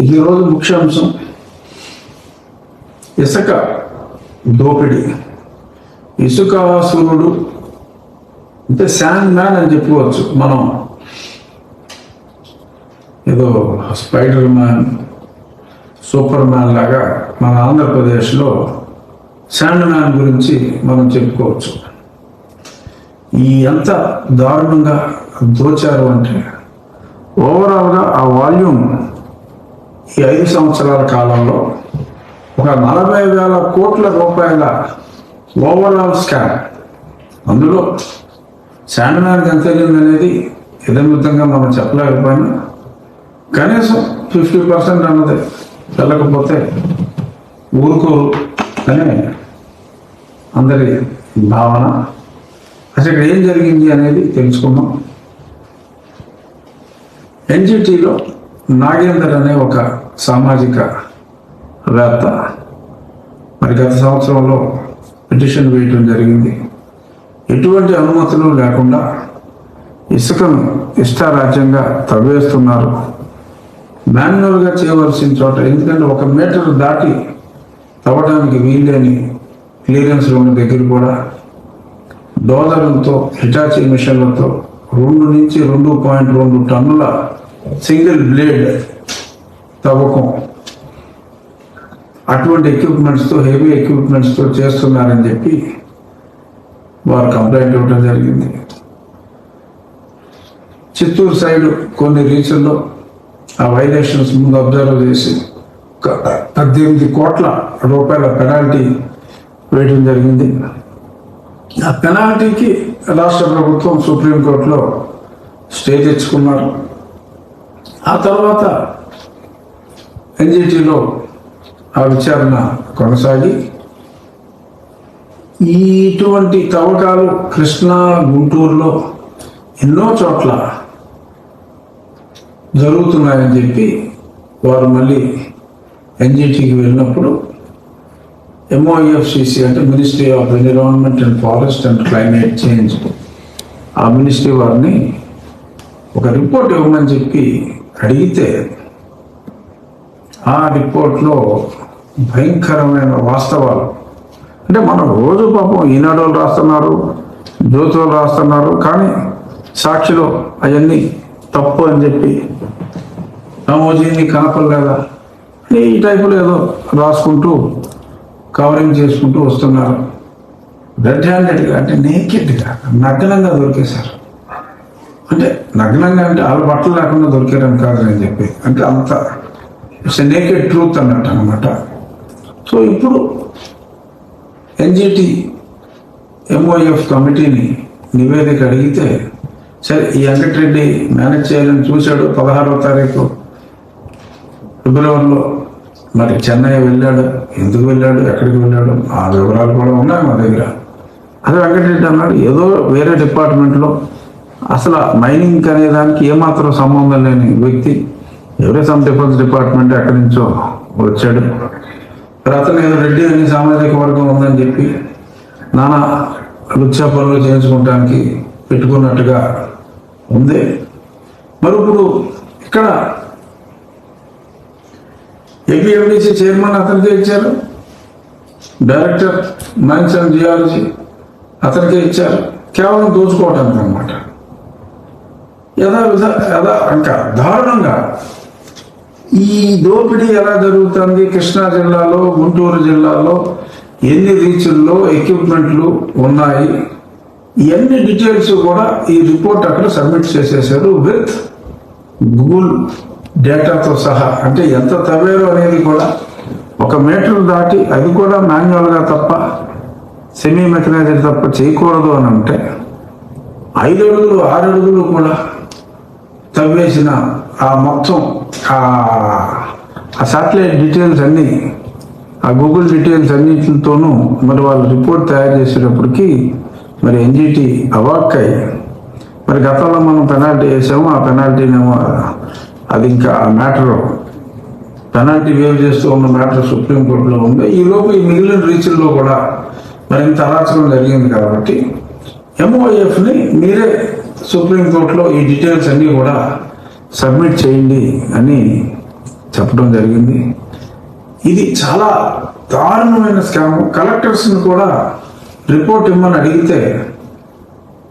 ఈరోజు ముఖ్యాంశం ఇసుక దోపిడీ. ఇసుక అంటే శాండ్ మ్యాన్ అని చెప్పుకోవచ్చు మనం. ఏదో స్పైడర్ మ్యాన్ సూపర్ మ్యాన్ లాగా మన ఆంధ్రప్రదేశ్లో శాండ్ మ్యాన్ గురించి మనం చెప్పుకోవచ్చు. ఈ ఎంత దారుణంగా దోచారు అంటే ఓవరాల్గా ఆ వాల్యూమ్ ఈ ఐదు సంవత్సరాల కాలంలో ఒక నలభై వేల కోట్ల రూపాయల ఓవరాల్ స్కామ్. అందులో శాండ్ ఎంత అనేది యథమితంగా మనం చెప్పలేకపోయినా కనీసం ఫిఫ్టీ పర్సెంట్ అన్నది వెళ్ళకపోతే ఊరుకోరు అనే అందరి భావన. అసలు ఏం జరిగింది అనేది తెలుసుకుందాం. ఎన్జిటీలో నాగేందర్ అనే ఒక సామాజిక వేత్త. మరి గత సంవత్సరంలో పిటిషన్ వేయటం జరిగింది. ఎటువంటి అనుమతులు లేకుండా ఇసుకను ఇష్టారాజ్యంగా తవ్వేస్తున్నారు. మాన్యువల్గా చేయవలసిన చోట ఎందుకంటే ఒక మీటర్ దాటి తవ్వడానికి వీల్లేని క్లియరెన్స్ ఉన్న దగ్గర కూడా డోజర్లతో హిటాచీ మిషన్లతో రెండు నుంచి రెండు పాయింట్ రెండు టన్నుల సింగిల్ బ్లేడ్ తవ్వకం. అటువంటి ఎక్విప్మెంట్స్తో హెవీ ఎక్విప్మెంట్స్తో చేస్తున్నారని చెప్పి వారు కంప్లైంట్ ఇవ్వడం జరిగింది. చిత్తూరు సైడ్ కొన్ని రీచుల్లో ఆ వైలేషన్స్ ముందు అబ్జర్వ్ చేసి పద్దెనిమిది కోట్ల రూపాయల పెనాల్టీ వేయడం జరిగింది. ఆ పెనాల్టీకి రాష్ట్ర ప్రభుత్వం సుప్రీంకోర్టులో స్టే తెచ్చుకున్నారు. ఆ తర్వాత ఎన్జిటిలో ఆ విచారణ కొనసాగి ఈ ఇటువంటి తవ్వకాలు కృష్ణా గుంటూరులో ఎన్నో చోట్ల జరుగుతున్నాయని చెప్పి వారు మళ్ళీ ఎన్జిటికి వెళ్ళినప్పుడు ఎంఓఎఫ్సిసి అంటే ministry of environment and forest and climate change ఆ మినిస్ట్రీ వారిని ఒక రిపోర్ట్ ఇవ్వమని చెప్పి అడిగితే ఆ రిపోర్ట్లో భయంకరమైన వాస్తవాలు. అంటే మనం రోజు పాపం ఈనాడోలు రాస్తున్నారు జ్యోతులు రాస్తున్నారు కానీ సాక్షిలో అవన్నీ తప్పు అని చెప్పి నమోజీని కనపడలేదా అని ఈ టైపులో ఏదో రాసుకుంటూ కవరింగ్ చేసుకుంటూ వస్తున్నారు. రెడ్ హ్యాండెడ్గా అంటే నేకెడ్గా నగ్నంగా దొరికేశారు. అంటే నగ్నంగా అంటే వాళ్ళ బట్టలు లేకుండా దొరికారని కాదు చెప్పి. అంటే అంత ఇట్స్ నేకెడ్ ట్రూత్ అన్నట్టు అనమాట సో ఇప్పుడు ఎన్జిటి ఎంఓఎఫ్ కమిటీని నివేదిక అడిగితే సరే ఈ వెంకటరెడ్డి మేనేజ్ చేయాలని చూశాడు పదహారవ తారీఖు ఫిబ్రవరిలో. మరి చెన్నై వెళ్ళాడు ఎందుకు వెళ్ళాడు ఎక్కడికి వెళ్ళాడు ఆ వివరాలు కూడా ఉన్నాయి మా దగ్గర. అదే వెంకటరెడ్డి అన్నాడు ఏదో వేరే డిపార్ట్మెంట్లో అసలు మైనింగ్ అనే దానికి ఏమాత్రం సంబంధం లేని వ్యక్తి ఎవరే సమ్ డిఫెన్స్ డిపార్ట్మెంట్ ఎక్కడి నుంచో వచ్చాడు. రతన్ రెడ్డి అని సామాజిక వర్గం ఉందని చెప్పి నానా లుచ్చా పనులు చేయించుకోవడానికి పెట్టుకున్నట్టుగా ఉంది. మరి ఇప్పుడు ఇక్కడ ఏపీఎండిసి చైర్మన్ అతనికే ఇచ్చారు. డైరెక్టర్ మైన్స్ అండ్ జియాలజీ అతనికే ఇచ్చారు. కేవలం దోచుకోవడానికి అనమాట యథా విధ యథా ఇంకా దారుణంగా ఈ దోపిడీ ఎలా జరుగుతుంది? కృష్ణా జిల్లాలో గుంటూరు జిల్లాలో ఎన్ని రీచుల్లో ఎక్విప్మెంట్లు ఉన్నాయి? ఇవన్నీ డీటెయిల్స్ కూడా ఈ రిపోర్ట్ అక్కడ సబ్మిట్ చేసేసారు విత్ గూగుల్ డేటాతో సహా. అంటే ఎంత తవ్వారు అనేది కూడా ఒక మీటర్ దాటి అది కూడా మాన్యువల్గా తప్ప సెమీ మెకనైజ్డ్ తప్ప చేయకూడదు అని అంటే ఐదు అడుగులు ఆరు అడుగులు కూడా తవ్వేసిన ఆ మొత్తం ఆ ఆ శాటిలైట్ డీటెయిల్స్ అన్నీ ఆ గూగుల్ డీటెయిల్స్ అన్నిటితోనూ మరి వాళ్ళు రిపోర్ట్ తయారు చేసేటప్పటికి మరి ఎన్జిటి అయ్యి మరి గతంలో మనం పెనాల్టీ వేసాము ఆ పెనాల్టీనేమో అది ఇంకా మ్యాటర్ పెనాల్టీ వేవ్ చేస్తూ ఉన్న మ్యాటర్ సుప్రీంకోర్టులో ఉంది ఈ ఈ మిగిలిన రీచుల్లో కూడా మరింత అరాచకం జరిగింది కాబట్టి ఎంఓఎఫ్ని మీరే సుప్రీంకోర్టులో ఈ డీటెయిల్స్ అన్నీ కూడా సబ్మిట్ చేయండి అని చెప్పడం జరిగింది. ఇది చాలా దారుణమైన స్కామ్. కలెక్టర్స్ని కూడా రిపోర్ట్ ఇమ్మని అడిగితే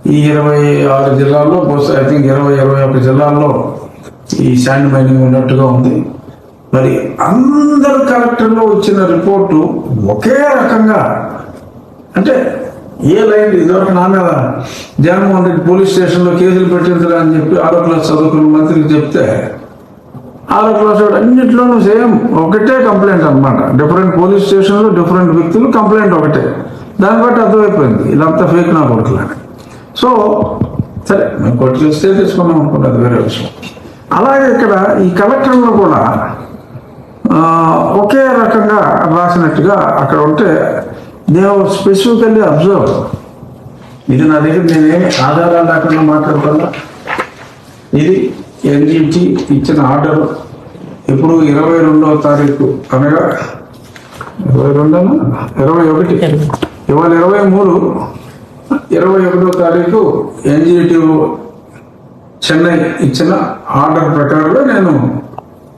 ఈ ఇరవై ఆరు జిల్లాల్లో బహుశా ఐ థింక్ ఇరవై ఇరవై ఒక జిల్లాల్లో ఈ శాండ్ మైనింగ్ ఉన్నట్టుగా ఉంది. మరి అందరు కలెక్టర్లో వచ్చిన రిపోర్టు ఒకే రకంగా అంటే ఏ లైన్ ఇదివరకు నా మీద జగన్మోహన్ రెడ్డి పోలీస్ స్టేషన్లో కేసులు పెట్టించరా అని చెప్పి ఆరో క్లాస్ చదువుకున్న మంత్రికి చెప్తే ఆరో క్లాస్ అన్నింటిలోనూ సేమ్ ఒకటే కంప్లైంట్ అన్నమాట. డిఫరెంట్ పోలీస్ స్టేషన్లో డిఫరెంట్ వ్యక్తులు కంప్లైంట్ ఒకటే. దాన్ని బట్టి అర్థమైపోయింది. ఇదంతా ఫేక్ నా కొడుకులని. సో సరే మేము కొట్టి చూస్తే తీసుకున్నాం అనుకున్నది అది వేరే విషయం. అలాగే ఇక్కడ ఈ కలెక్టర్లో కూడా ఒకే రకంగా రాసినట్టుగా అక్కడ ఉంటే దే స్పెసిఫికల్లీ అబ్జర్వ్. ఇది నా దగ్గర నేనేమి ఆధారాలు లేకుండా మాట్లాడుతున్నా ఇది ఎన్జిటి ఇచ్చిన ఆర్డర్. ఇప్పుడు ఇరవై రెండవ తారీఖు. అనగా ఇరవై రెండన ఇరవై ఒకటి. ఇవాళ ఇరవై మూడు. ఇరవై ఒకటో తారీఖు ఎన్జిటి చెన్నై ఇచ్చిన ఆర్డర్ ప్రకారంగా నేను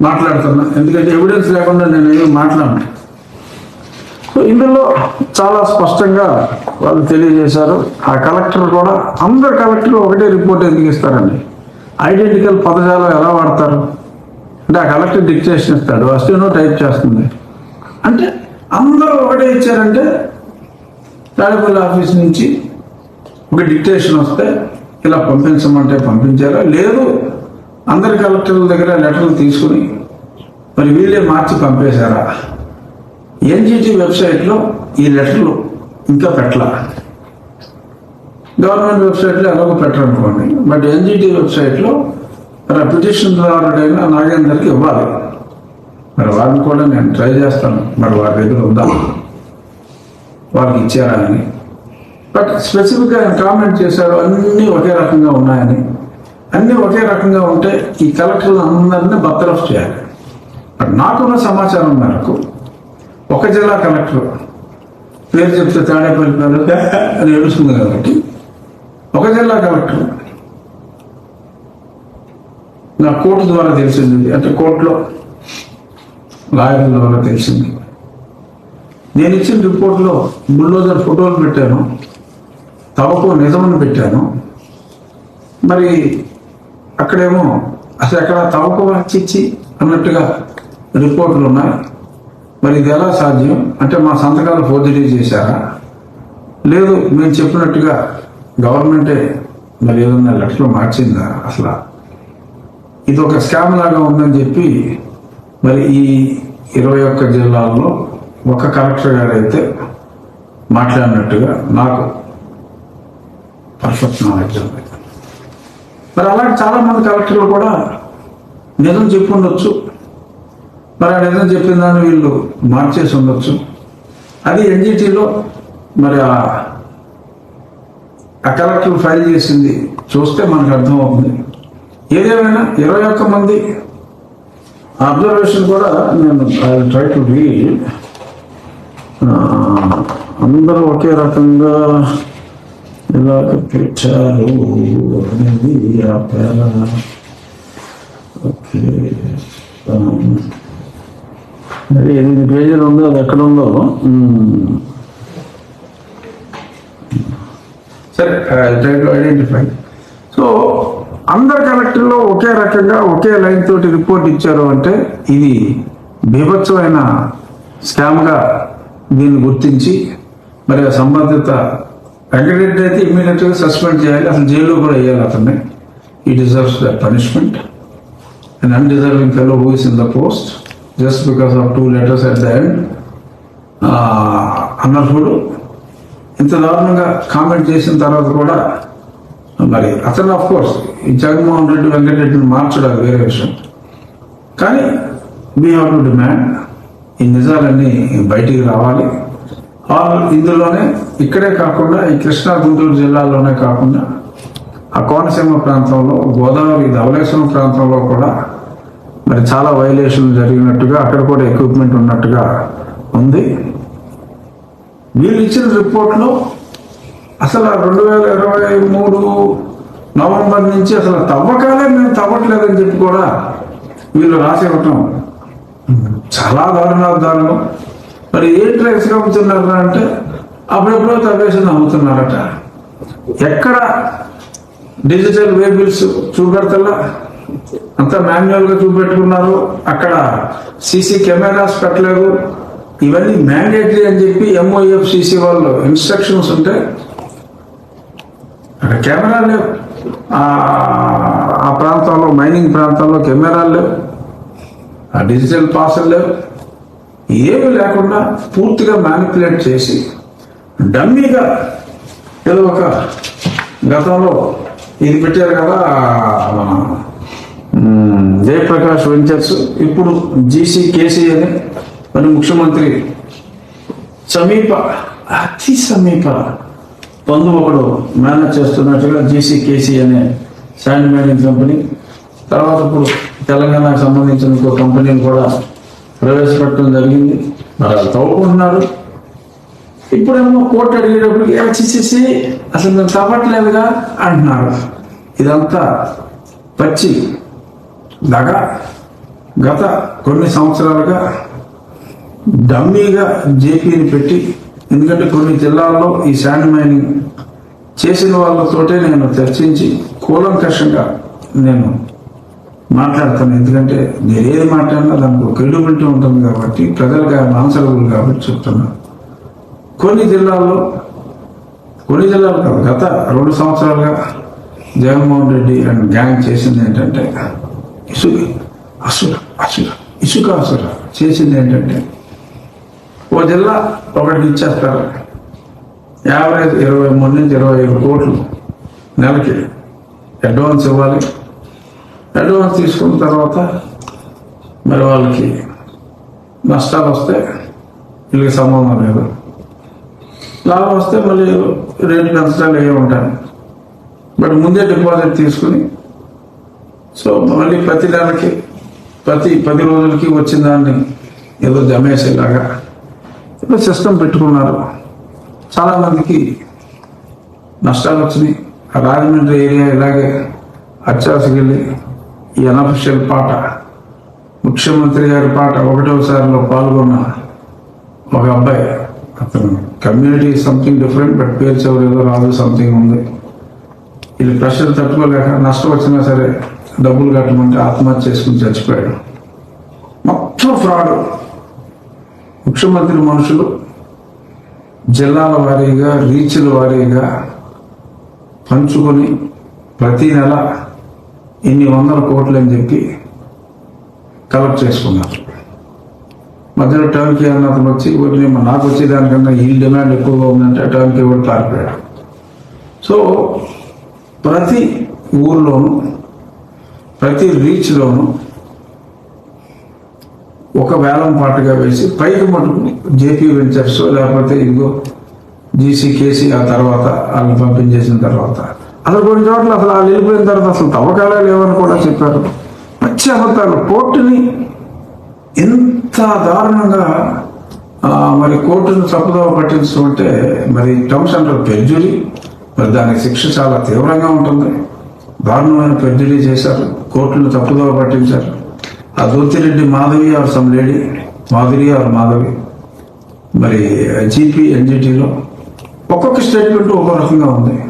మాట్లాడుతున్నా. ఎందుకంటే ఎవిడెన్స్ లేకుండా నేను ఏమి మాట్లాడను. సో ఇందులో చాలా స్పష్టంగా వాళ్ళు తెలియజేశారు. ఆ కలెక్టర్ కూడా అందరు కలెక్టర్లు ఒకటే రిపోర్ట్ ఎందుకు ఇస్తారండి? ఐడెంటికల్ పదజాలం ఎలా వాడతారు? అంటే ఆ కలెక్టర్ డిక్టేషన్ ఇస్తాడు అస్టేనో టైప్ చేస్తుంది. అంటే అందరూ ఒకటే ఇచ్చారంటే తాడేపల్లి ఆఫీస్ నుంచి ఒక డిక్టేషన్ వస్తే ఇలా పంపించమంటే పంపించారా లేదు అందరి కలెక్టర్ల దగ్గర లెటర్లు తీసుకుని మరి వీళ్ళే మార్చి పంపేశారా? ఎన్జిటి వెబ్సైట్లో ఈ లెటర్లు ఇంకా పెట్టలా. గవర్నమెంట్ వెబ్సైట్లో ఎలాగో పెట్టరనుకోండి బట్ ఎన్జిటి వెబ్సైట్లో మరి పిటిషన్ నాగేందర్కి ఇవ్వాలి. మరి వారిని కూడా నేను ట్రై చేస్తాను మరి వారి దగ్గర ఉందా? వారికి ఇచ్చారా అని. బట్ స్పెసిఫిక్గా ఆయన కామెంట్ చేశారు అన్నీ ఒకే రకంగా ఉన్నాయని. అన్నీ ఒకే రకంగా ఉంటే ఈ కలెక్టర్లు అందరినీ బర్తరఫ్ చేయాలి. బట్ నాకున్న సమాచారం మేరకు ఒక జిల్లా కలెక్టర్ పేరు చెప్తే తాడేపల్లి పేరు అని ఏడుస్తుంది కాబట్టి. ఒక జిల్లా కలెక్టర్ నా కోర్టు ద్వారా తెలిసింది. అంటే కోర్టులో లాయర్ల ద్వారా తెలిసింది. నేను ఇచ్చిన రిపోర్ట్లో బుల్డోజర్ ఫోటోలు పెట్టాను. తవకు నిజమని పెట్టాను. మరి అక్కడేమో అసలు ఎక్కడ తవకు వచ్చిచ్చి అన్నట్టుగా రిపోర్టులు ఉన్నాయి. మరి ఇది ఎలా సాధ్యం? అంటే మా సంతకాలు ఫోర్జరీ చేశారా? లేదు మేము చెప్పినట్టుగా గవర్నమెంటే మరి ఏదన్నా లక్షలు మార్చిందా అసలు? ఇది ఒక స్కామ్ లాగా ఉందని చెప్పి మరి ఈ ఇరవై ఒక్క జిల్లాల్లో ఒక కలెక్టర్ గారు అయితే మాట్లాడినట్టుగా నాకు పర్ఫెక్ట్ నాలెడ్జ్ ఉంది. మరి అలాగే చాలామంది కలెక్టర్లు కూడా నిజం చెప్పి ఉండొచ్చు మరి ఆడ ఏదో చెప్పిన దాన్ని వీళ్ళు మార్చేసి ఉండొచ్చు. అది ఎన్జిటీలో మరి ఆ ఆ కలెక్టర్ ఫైల్ చేసింది. చూస్తే మనకు అర్థమవుతుంది. ఏదేమైనా ఇరవై ఒక్క మంది అబ్జర్వేషన్ కూడా నేను ట్రై టు రీడ్. అందరూ ఒకే రకంగా ఇలాగ పెట్టారు అనేది ఆ పేర. ఓకే. మరి ఎనిమిది పేజీలు ఉందో అది ఎక్కడ ఉందో? సరే ట్రై టు ఐడెంటిఫై సో అందరు కలెక్టర్లో ఒకే రకంగా ఒకే లైన్ తోటి రిపోర్ట్ ఇచ్చారు అంటే ఇది బీభత్సమైన స్కామ్గా దీన్ని గుర్తించి మరి ఆ సంబంధిత వెంకటరెడ్డి అయితే ఇమ్మీడియట్గా సస్పెండ్ చేయాలి. అసలు జైల్లో కూడా వేయాలి అతన్ని. ఈ deserves the punishment and undeserving fellow who is in the post just because of two letters at the end uh, ఇంత దారుణంగా కామెంట్ చేసిన తర్వాత కూడా మరి అతను ఆఫ్ కోర్స్ ఈ జగన్మోహన్ రెడ్డి వెంకటరెడ్డిని మార్చడం అది వేరే విషయం. కానీ మీ హ్యావ్ టు డిమాండ్ ఈ నిజాలన్నీ బయటికి రావాలి. ఇందులోనే ఇక్కడే కాకుండా ఈ కృష్ణా గుంటూరు జిల్లాలోనే కాకుండా ఆ కోనసీమ ప్రాంతంలో గోదావరి ధవలేశ్వరం ప్రాంతంలో కూడా మరి చాలా వైలేషన్ జరిగినట్టుగా అక్కడ కూడా ఎక్విప్మెంట్ ఉన్నట్టుగా ఉంది. వీళ్ళు ఇచ్చిన రిపోర్ట్లో అసలు రెండు వేల ఇరవై మూడు నవంబర్ నుంచి అసలు తవ్వకాలే మేము తవ్వట్లేదని చెప్పి కూడా వీళ్ళు రాసి ఇవ్వటం చాలా దారుణాలు దారుణం. మరి ఏ ట్రైన్స్ అమ్ముతున్నారు అంటే అప్పుడెప్పుడో తవ్వేసి అమ్ముతున్నారట. ఎక్కడ డిజిటల్ వేబిల్స్ చూపెడతలా? అంతా మాన్యువల్గా చూపెట్టుకున్నారు. అక్కడ సీసీ కెమెరాస్ పెట్టలేదు. ఇవన్నీ మ్యాండేటరీ అని చెప్పి ఎంఓఎఫ్ సిసి వాళ్ళు ఇన్స్ట్రక్షన్స్ ఉంటే అక్కడ కెమెరా లేవు. ఆ- ప్రాంతాల్లో ప్రాంతంలో మైనింగ్ ప్రాంతాల్లో కెమెరాలు లేవు. ఆ డిజిటల్ పాసులు లేవు. ఏమి లేకుండా పూర్తిగా మ్యానిపులేట్ చేసి డమ్మీగా ఏదో ఒక గతంలో ఇది పెట్టారు కదా మన జయప్రకాష్ వెంచర్స్ ఇప్పుడు జీసీ కేసీ అని ముఖ్యమంత్రి. సమీప అతి సమీప బంధు ఒకడు మేనేజ్ చేస్తున్నట్టుగా జీసీ కేసీ అనే శాండ్ మేడింగ్ కంపెనీ తర్వాత ఇప్పుడు తెలంగాణకు సంబంధించిన ఇంకో కంపెనీని కూడా ప్రవేశపెట్టడం జరిగింది. మరి వాళ్ళు తవ్వుకుంటున్నారు. ఇప్పుడేమో కోర్టు అడిగేటప్పుడు హెచ్సిసి అసలు మేము తవ్వట్లేదుగా అంటున్నారు. ఇదంతా పచ్చి దగ గత కొన్ని సంవత్సరాలుగా డమ్మీగా జేపీని పెట్టి ఎందుకంటే కొన్ని జిల్లాల్లో ఈ శాండ్ మైనింగ్ చేసిన వాళ్ళతోటే నేను చర్చించి కూలంకషంగా నేను మాట్లాడతాను. ఎందుకంటే నేను ఏది మాట్లాడినా దానికి క్రెడిబిలిటీ ఉంటుంది కాబట్టి ప్రజలకు ఆన్సరబుల్ కాబట్టి చెప్తున్నాను కొన్ని జిల్లాల్లో కొన్ని జిల్లాలు కాదు గత రెండు సంవత్సరాలుగా జగన్మోహన్ రెడ్డి అండ్ గ్యాంగ్ చేసింది ఏంటంటే ఇసుక అసుర అసుర. ఇసుక అసుర చేసింది ఏంటంటే ఓ జిల్లా ఒకటి ఇచ్చేస్తారు. యావరేజ్ ఇరవై మూడు నుంచి ఇరవై ఐదు కోట్లు నెలకి అడ్వాన్స్ ఇవ్వాలి. అడ్వాన్స్ తీసుకున్న తర్వాత మరి వాళ్ళకి నష్టాలు వస్తే వీళ్ళకి సంబంధం లేదు. లాభం వస్తే మళ్ళీ రేటు పెంచడాలు ఏ ఉంటాయి. బట్ ముందే డిపాజిట్ తీసుకుని సో మళ్ళీ ప్రతి దానికి ప్రతి పది రోజులకి వచ్చిన దాన్ని ఏదో జమేసేలాగా ఏదో సిస్టమ్ పెట్టుకున్నారు. చాలామందికి నష్టాలు వచ్చినాయి. ఆ రాజమండ్రి ఏరియా ఇలాగే అత్యాసకెళ్ళి ఈ అనఫిషియల్ పాట ముఖ్యమంత్రి గారి పాట ఒకటోసారిలో పాల్గొన్న ఒక అబ్బాయి అతను కమ్యూనిటీ సంథింగ్ డిఫరెంట్ బట్ పేరు చివరి ఏదో రాదు సంథింగ్ ఉంది. వీళ్ళు ప్రెషర్ తట్టుకోలేక నష్టం వచ్చినా సరే డబ్బులు కట్టమంటే ఆత్మహత్య చేసుకుని చచ్చిపోయాడు. మొత్తం ఫ్రాడ్. ముఖ్యమంత్రి మనుషులు జిల్లాల వారీగా రీచ్ల వారీగా పంచుకొని ప్రతి నెల ఇన్ని వందల కోట్లు అని చెప్పి కలెక్ట్ చేసుకున్నారు. మధ్యలో టర్న్కి అన్న అతను వచ్చి ఊరిని నాకు వచ్చే దానికన్నా ఈ డిమాండ్ ఎక్కువగా ఉందంటే టర్న్కి కూడా పారిపోయాడు సో ప్రతి ఊర్లోనూ ప్రతి రీచ్లోనూ ఒక వేలం పాటుగా వేసి పైకి మటుకుని జేపీ వెంచర్స్ లేకపోతే ఇదిగో జీసీ కేసీ ఆ తర్వాత వాళ్ళని పంపించేసిన తర్వాత. అసలు కొన్ని చోట్ల అసలు వాళ్ళు వెళ్ళిపోయిన తర్వాత అసలు తవ్వకాలే లేవని కూడా చెప్పారు. మంచి అబద్ధాలు. కోర్టుని ఎంత దారుణంగా మరి కోర్టును తప్పుదోవ పట్టించుకుంటే మరి టర్మ్స్ అంటారు పెర్జురీ మరి దానికి శిక్ష చాలా తీవ్రంగా ఉంటుంది. దారుణమైన పెద్దలీ చేశారు. కోర్టును తప్పుదోవ పట్టించారు. ఆ Dhotireddy Madhavi or some lady. Madhuri or Madhavi. మరి జీపీ ఎన్జిటీలో ఒక్కొక్క స్టేట్మెంట్ ఒక్కో రకంగా ఉంది.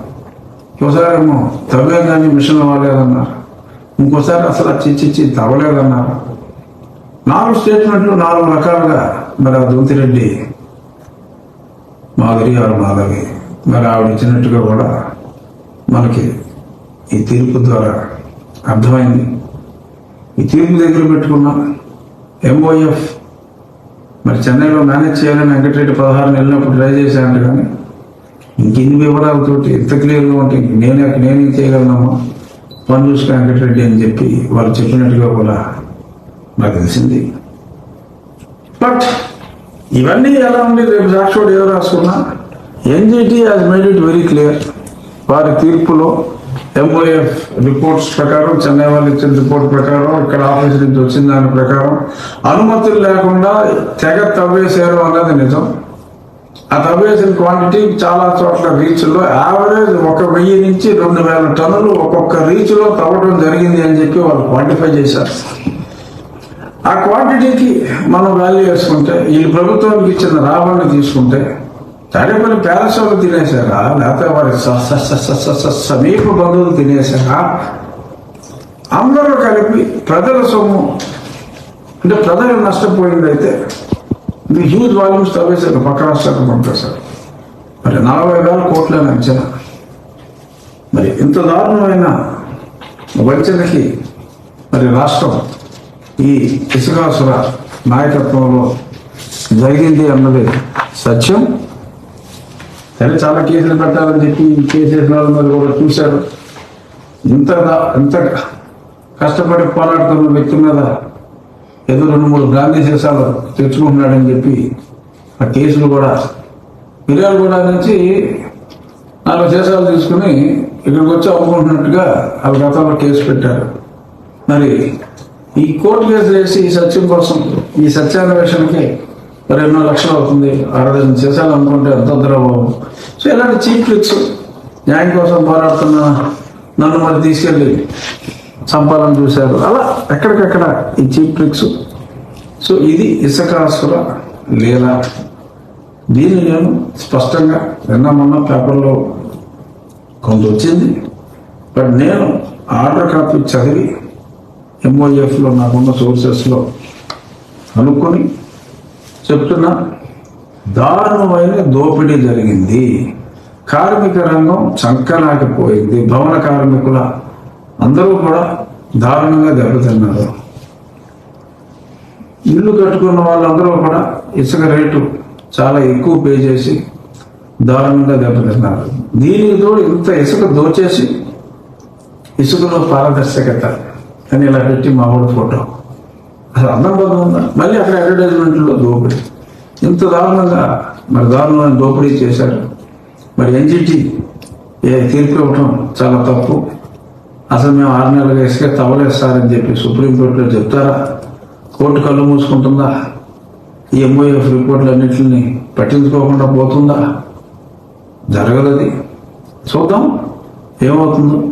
ఒకసారి ఏమో తవ్వే కానీ మిషన్ వాడలేదన్నారు. ఇంకోసారి అసలు చిచ్చిచ్చి తవ్వలేదన్నారు. నాలుగు స్టేట్మెంట్లు నాలుగు రకాలుగా మరి ఆ దూతిరెడ్డి మాధురి ఆర్ మాధవి మరి ఆవిడ ఇచ్చినట్టుగా కూడా మనకి ఈ తీర్పు ద్వారా అర్థమైంది. ఈ తీర్పు దగ్గర పెట్టుకున్నాం ఎంఓఎఫ్ మరి చెన్నైలో మేనేజ్ చేయాలని వెంకటరెడ్డి పదహారు వెళ్ళినప్పుడు ట్రై చేశాను కానీ ఇంకెన్ని వివరాలతోటి ఎంత క్లియర్గా ఉంటే నేను నేను చేయగలనమ్మా? పని చూసుకుని వెంకటరెడ్డి అని చెప్పి వాళ్ళు చెప్పినట్టుగా కూడా నాకు తెలిసింది. బట్ ఇవన్నీ ఎలా ఉంది రేపు సాక్షుడు ఎవరు రాసుకున్నా? NGT has made it very clear వారి తీర్పులో ఎంఓఎఫ్ రిపోర్ట్స్ ప్రకారం చెన్నై వాళ్ళు ఇచ్చిన రిపోర్ట్ ప్రకారం ఇక్కడ ఆఫీస్ నుంచి వచ్చిన దాని ప్రకారం అనుమతులు లేకుండా తెగ తవ్వేశారు అన్నది నిజం. ఆ తవ్వేసిన క్వాంటిటీ చాలా చోట్ల రీచ్లో యావరేజ్ ఒక వెయ్యి నుంచి రెండు వేల టన్నులు ఒక్కొక్క రీచ్లో తవ్వడం జరిగింది అని చెప్పి వాళ్ళు క్వాంటిఫై చేశారు. ఆ క్వాంటిటీకి మనం వాల్యూ వేసుకుంటే ఈ ప్రభుత్వానికి ఇచ్చిన రాబడిని తీసుకుంటే తాడేపల్లి ప్యాలెస్ వాళ్ళు తినేశారా? లేకపోతే వారి సమీప బంధువులు తినేశారా? అందరూ కలిపి ప్రజల సొమ్ము అంటే ప్రజలు నష్టపోయిందైతే ఇది హ్యూజ్ వాల్యూమ్స్ తవ్వేశారు పక్క రాష్ట్రాలకు పంపేశారు. మరి నలభై వేల కోట్లని అంచనా. మరి ఇంత దారుణమైన వంచనకి మరి రాష్ట్రం ఈ ఇసుకాసుర నాయకత్వంలో జరిగింది అన్నది సత్యం. సరే చాలా కేసులు పెట్టాలని చెప్పి ఈ కేసు వేసిన కూడా చూశారు. ఇంత ఎంత ఇంత కష్టపడి పోరాడుతున్న వ్యక్తి మీద ఏదో రెండు మూడు గాంధీ శేషాలు తెచ్చుకుంటున్నాడని చెప్పి ఆ కేసులు కూడా ఫిర్యాదు కూడా నుంచి నాలుగు శేషాలు తీసుకుని ఇక్కడికి వచ్చి అమ్ముకుంటున్నట్టుగా వాళ్ళ గతంలో కేసు పెట్టారు. మరి ఈ కోర్టు కేసు వేసి ఈ సత్యం కోసం ఈ సత్యాన్వేషణకి మరి ఎన్నో లక్షలు అవుతుంది. అరవై సీసాలు అనుకుంటే ఎంత వద్దురా బాబు. సో ఇలాంటి చీప్ ట్రిక్స్ న్యాయం కోసం పోరాడుతున్న నన్ను మరి తీసుకెళ్ళి చంపాలని చూశారు. అలా ఎక్కడికక్కడ ఈ చీప్ ట్రిక్స్. సో ఇది ఇసుకాసుర లీల. దీన్ని నేను స్పష్టంగా నిన్న మొన్న పేపర్లో కొంత వచ్చింది. బట్ నేను ఆర్డర్ కాపీ చదివి ఎంఓఎఫ్లో నాకున్న సోర్సెస్లో కనుక్కొని చెప్తున్నా దారుణమైన దోపిడీ జరిగింది. కార్మిక రంగం చంకలాకపోయింది భవన కార్మికుల అందరూ కూడా దారుణంగా దెబ్బతిన్నారు. ఇల్లు కట్టుకున్న వాళ్ళందరూ కూడా ఇసుక రేటు చాలా ఎక్కువ పే చేసి దారుణంగా దెబ్బతిన్నారు. దీనికి తోడు ఇంత ఇసుక దోచేసి ఇసుకలో పారదర్శకత అని ఇలా పెట్టి మా ఊడి ఫోటో. అది అర్థం పదం ఉందా? మళ్ళీ అక్కడ అడ్వర్టైజ్మెంట్లో దోపిడీ. ఇంత దారుణంగా మరి దారుణమైన దోపిడీ చేశారు. మరి ఎన్జిటి ఏ తీర్పు ఇవ్వటం చాలా తప్పు. అసలు మేము ఆరు నెలలుగా ఇసుకే తవలేస్తారని చెప్పి సుప్రీంకోర్టులో చెప్తారా? కోర్టు కళ్ళు మూసుకుంటుందా? ఈ ఎంఓఎఫ్ రిపోర్ట్లు అన్నింటిని పట్టించుకోకుండా పోతుందా? జరగదు అది. చూద్దాం. ఏమవుతుందో?